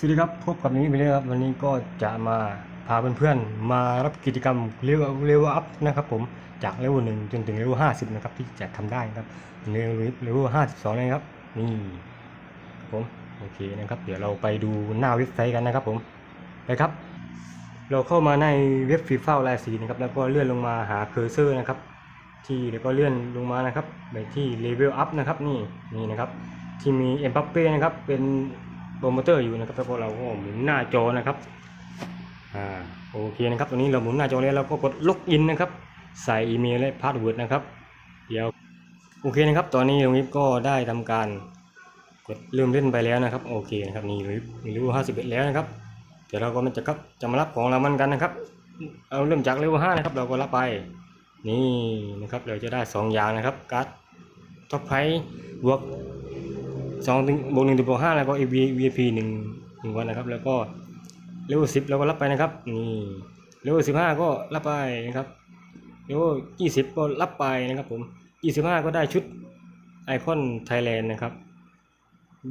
สวัสดีครับ พบกับนี้ไปเลยครับ วันนี้ก็จะมาพาเพื่อนๆ มารับกิจกรรมเลเวลเลเวลอัพนะครับผม จากเลเวลหนึ่งจนถึงเลเวลห้าสิบนะครับ ที่จะทำได้นะครับเลเวลเลเวลห้าสิบสองนะครับ นี่ผมโอเคนะครับ เดี๋ยวเราไปดูหน้าเว็บไซต์กันนะครับผม ไปครับ เราเข้ามาในเว็บฟีฟ่าลายสีนะครับ แล้วก็เลื่อนลงมาหาเคอร์เซอร์นะครับ ที่แล้วก็เลื่อนลงมานะครับ ไปที่เลเวลอัพนะครับ นี่นี่นะครับ ที่มีเอ็มบัปเป้นะครับ เป็น โปรโมเตอร์อยู่นะครับแล้วกเราก็หมุนหน้าจอนะครับอ่าโอเคนะครับตรงนี้เราหมุนหน้าจอแล้วเราก็กดล็อกอินนะครับ ใส่อีเมลและพาสเวิร์ดนะครับ เดี๋ยวโอเคนะครับ ตอนนี้ตรงนี้ก็ได้ทำการกดเริ่มเล่นไปแล้วนะครับโอเคนะครับนี่รีวิวห้าสิบเอ็ดแล้วนะครับ เดี๋ยวเราก็มันจะครับจะมารับของเรางวัลกันนะครับ เอาเริ่มจากเลเวลห้านะครับ เราก็รับไปนี่นะครับเราจะได้สองอย่างนะครับการ์ดท็อปไพบวก สองถึงบวกหนึ่งถึงบวกห้าแล้วก็ AV VIP หนึ่งหนึ่งวันนะครับ แล้วก็เลเวลสิบเราก็รับไปนะครับนี่เลเวลสิบห้าก็รับไปนะครับเลเวลยี่สิบก็รับไปนะครับผมยี่สิบห้าก็ได้ชุดไอคอนไทยแลนด์นะครับ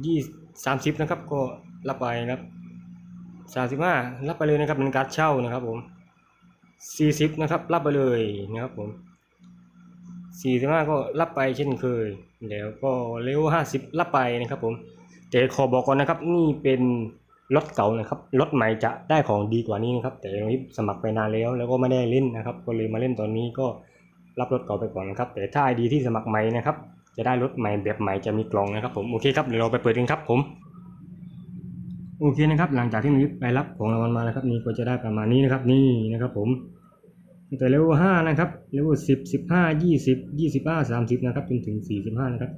ยี่สามสิบนะครับก็รับไปนะครับสามสิบห้ารับไปเลยนะครับเป็นการดเช่านะครับผมสี่สิบนะครับรับไปเลยนะครับผม สี่สิบห้าก็รับไปเช่นเคย แล้วก็เลเวลห้าสิบรับไปนะครับผมแต่ขอบอกก่อนนะครับนี่เป็นรถเก่านะครับรถใหม่จะได้ของดีกว่านี้นะครับ แต่นี้สมัครไปนานแล้ว แล้วก็ไม่ได้เล่นนะครับ ก็เลยมาเล่นตอนนี้ก็รับรถเก่าไปก่อนนะครับ แต่ถ้าไอดีที่สมัครใหม่นะครับ จะได้รถใหม่แบบใหม่จะมีกล่องนะครับผมโอเคครับเดี๋ยวเราไปเปิดกันครับผมโอเคนะครับ หลังจากที่มีไปรับของรางวัลมานะครับนี่ก็จะได้ประมาณนี้นะครับนี่นะครับผม แต่เลเวลห้านะครับเลเวลสิบสิบห้ายี่สิบยี่สิบห้าสามสิบนะครับจนถึงสี่สิบห้านะครับ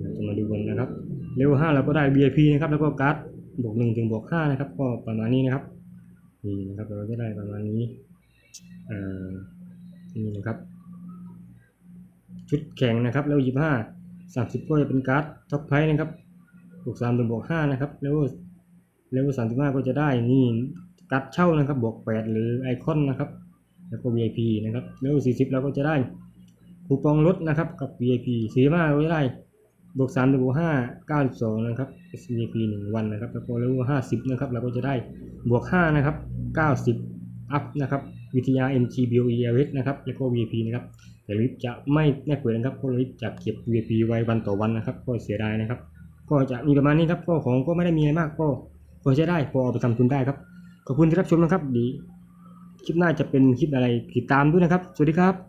เราจะมาดูกันนะครับเลเวลห้าเราก็ได้ VIP นะครับแล้วก็การ์ดบวกหนึ่งถึงบวกห้านะครับก็ประมาณนี้นะครับนี่นะครับเราจะได้ประมาณนี้อ่านี่นะครับ ชุดแข่งนะครับเลเวลยี่ห้าสามสิบก็จะเป็นการ์ดท็อปไพ่นะครับบวกสามถึงบวกห้านะครับเลเวลเลเวลสามสิบห้าก็จะได้นี่กัดเช่านะครับบวกแปดหรือไอคอนนะครับ แล้วก็ VIP นะครับเลเวลสี่สิบเราก็จะได้คูปองลดนะครับกับ VIP สี่ห้าเราจะได้บวกสามบวกห้าเก้าสิบสองนะครับ VIP หนึ่งวันนะครับแล้วก็เลเวลห้าสิบนะครับ เราก็จะได้บวกห้านะครับเก้าสิบอัพนะครับวิทยา MG BOE LX นะครับแล้วก็ VIP นะครับแต่ลิฟจะไม่แน่เปิดนะครับเพราะลิฟจะเก็บ VIP ไว้วันต่อวันนะครับ ก็เสียดายนะครับ ก็จะมีประมาณนี้ครับก็ของก็ไม่ได้มีอะไรมากก็พอใช้ได้พอเอาไปทำทุนได้ครับขอบคุณที่รับชมนะครับดี คลิปหน้าจะเป็นคลิปอะไรติดตามด้วยนะครับ สวัสดีครับ